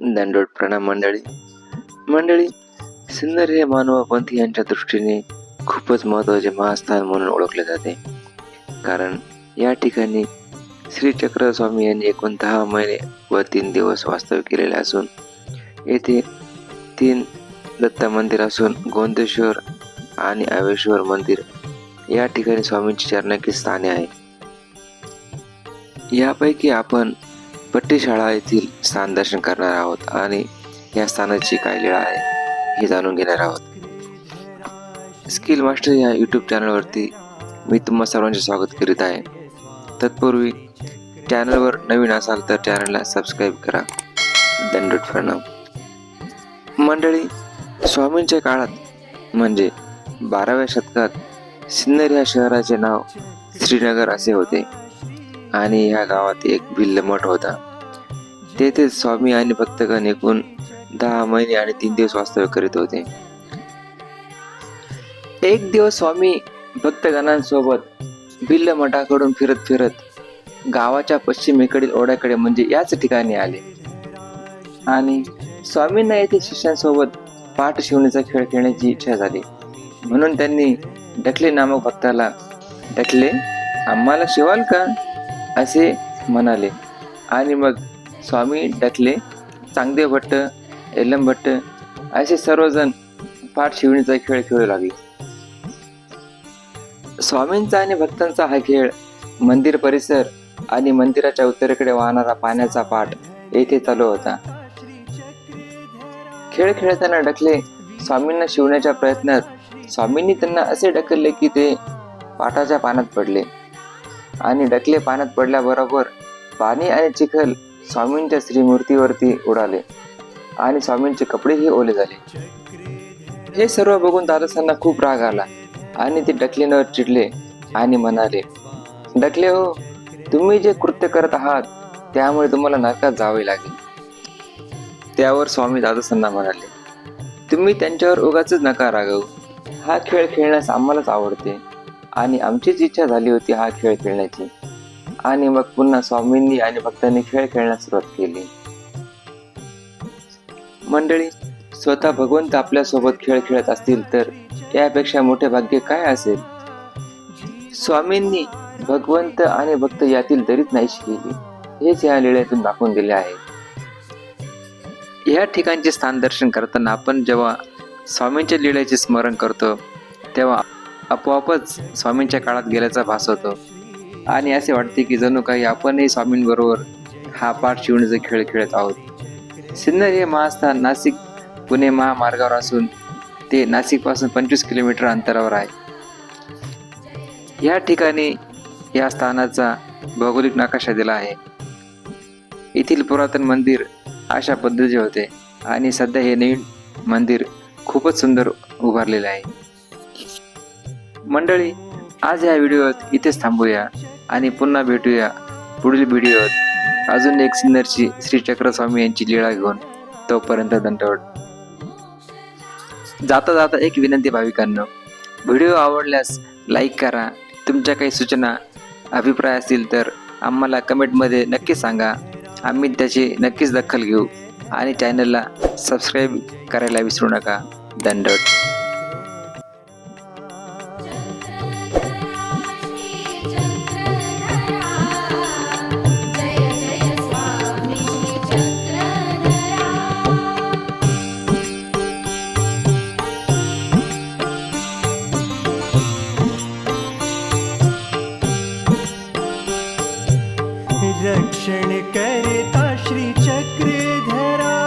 दंडोड प्रणाम मंडळी. मंडळी सिन्नर हे मानवपंथी यांच्या दृष्टीने खूपच महत्त्वाचे महास्थान म्हणून ओळखले जाते. कारण या ठिकाणी श्री चक्र स्वामी यांनी एकूण दहा महिने व तीन दिवस वास्तव्य केलेले असून येथे तीन दत्त मंदिर असून गोंदेश्वर आणि आवेश्वर मंदिर या ठिकाणी स्वामींची चरणाची स्थाने आहे यापैकी आपण पट्टीशाळा येथील स्थान दर्शन करणार आहोत आणि या स्थानाची काय लीळा आहे हे जाणून घेणार आहोत. स्किल मास्टर या यूट्यूब चॅनलवरती मी तुम्हा सर्वांचे स्वागत करीत आहे. तत्पूर्वी चॅनलवर नवीन असाल तर चॅनलला सबस्क्राईब करा. दंडूट प्रणाम मंडळी स्वामींच्या काळात म्हणजे बाराव्या शतकात सिन्नर या शहराचे नाव श्रीनगर असे होते. आणि या गावात एक भिल्ल मठ होता. तेथे स्वामी आणि भक्तगण एकूण दहा महिने आणि तीन दिवस वास्तव्य करीत होते. एक दिवस स्वामी भक्तगणांसोबत भिल्ल मठाकडून फिरत फिरत गावाच्या पश्चिमेकडील ओढ्याकडे म्हणजे याच ठिकाणी आले. आणि स्वामींना येथे शिष्यांसोबत पाठ शिवण्याचा खेळ खेळण्याची इच्छा झाली. म्हणून त्यांनी डकले नामक भक्ताला डकले आम्हाला शिवाल का? असे म्हणाले. आणि मग स्वामी डकले चांगदेव भट्ट एलम भट्ट असे सर्वजण पाठ शिवणीचा खेळ खेळू लागले. स्वामींचा आणि भक्तांचा हा खेळ मंदिर परिसर आणि मंदिराच्या उत्तरेकडे वाहणारा पाण्याचा पाठ येथे चालू होता. खेळ खेळताना डकले स्वामींना शिवण्याच्या प्रयत्नात स्वामींनी त्यांना असे ढकलले की ते पाटाच्या पाण्यात पडले. आणि डकले पाण्यात पडल्याबरोबर पाणी आणि चिखल स्वामींच्या श्रीमूर्तीवरती उडाले आणि स्वामींचे कपडेही ओले झाले. हे सर्व बघून दादासांना खूप राग आला आणि ते डकलेंवर चिडले आणि म्हणाले डकले हो तुम्ही जे कृत्य करत आहात त्यामुळे तुम्हाला नरकात जावे लागेल. त्यावर स्वामी दादासांना म्हणाले तुम्ही त्यांच्यावर उगाच नका रागवू. हा खेळ खेळण्यास आम्हालाच आवडते. आणि आमचीच इच्छा झाली होती हा खेळ खेळण्याची. आणि मग पुन्हा स्वामींनी आणि भक्तांनी खेळ खेळण्यास सुरुवात केली. मंडळी स्वतः भगवंत आपल्यासोबत खेळ खेळत असतील तर यापेक्षा मोठे भाग्य काय असेल? स्वामींनी भगवंत आणि भक्त यातील दरीत नाहीशी केली. हेच या लिळ्यातून दाखवून दिले आहे. या ठिकाणचे स्थान दर्शन करताना आपण जेव्हा स्वामींच्या लिळ्याचे स्मरण करतो तेव्हा आपोआपच स्वामींच्या काळात गेल्याचा भास होतो. आणि असे वाटते की जणू काही आपणही स्वामींबरोबर हा पाठ शिवणीचा खेळ खेळत आहोत. सिन्नर हे महास्थान नाशिक पुणे महामार्गावर असून ते नाशिकपासून पंचवीस किलोमीटर अंतरावर आहे. या ठिकाणी या स्थानाचा भौगोलिक नकाशा दिला आहे. येथील पुरातन मंदिर अशा पद्धतीचे होते आणि सध्या हे नवीन मंदिर खूपच सुंदर उभारलेले आहे. मंडळी आज या व्हिडिओत इथेच थांबूया आणि पुन्हा भेटूया पुढील व्हिडिओत. अजून एक सिन्नरची श्री चक्रस्वामी यांची लीळा घेऊन. तोपर्यंत दंडवट जाता जाता एक विनंती भाविकांनो व्हिडिओ आवडल्यास लाईक करा. तुमच्या काही सूचना अभिप्राय असतील तर आम्हाला कमेंटमध्ये नक्की सांगा. आम्ही त्याची नक्कीच दखल घेऊ. आणि चॅनलला सबस्क्राईब करायला विसरू नका. दंडवट रक्षण करता श्री चक्र धरा।